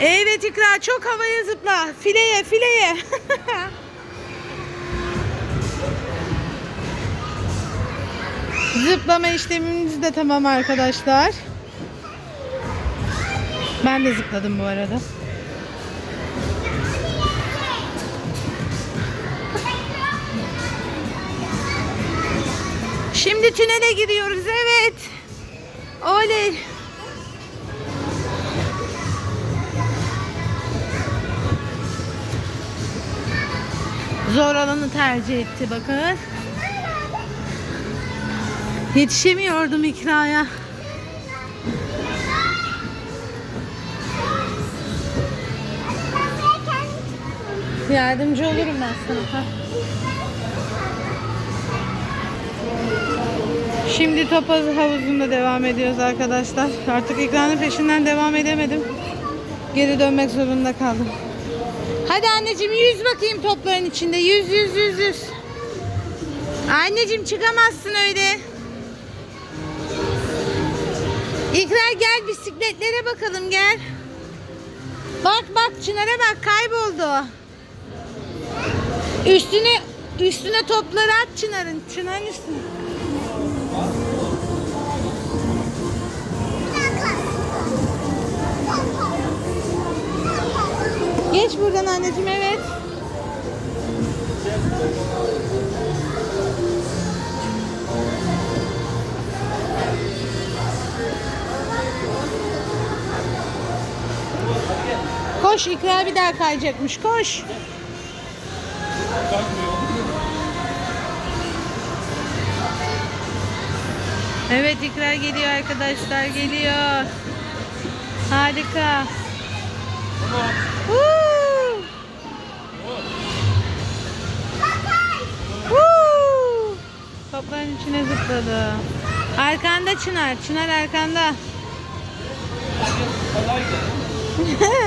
Evet İkra çok havaya zıpla. Fileye fileye. Zıplama işlemimiz de tamam arkadaşlar. Ben de zıpladım bu arada. Şimdi tünele giriyoruz evet. Oley. Zor alanı tercih etti bakın. Yetişemiyordum ikraya. Yardımcı olurum ben sana. Şimdi topaz havuzunda devam ediyoruz arkadaşlar. Artık ekranın peşinden devam edemedim. Geri dönmek zorunda kaldım. Hadi anneciğim yüz bakayım topların içinde. Yüz yüz yüz yüz. Anneciğim çıkamazsın öyle. İkrar gel bisikletlere bakalım gel. Bak bak Çınar'a bak kayboldu. Üstüne üstüne topları at Çınar'ın. Çınar'ın üstüne. Geç buradan anneciğim evet. Koş İkra bir daha kayacakmış koş. Evet İkra geliyor arkadaşlar geliyor. Harika. Woo! İçine zıpladı. Arkanda Çınar. Çınar arkanda.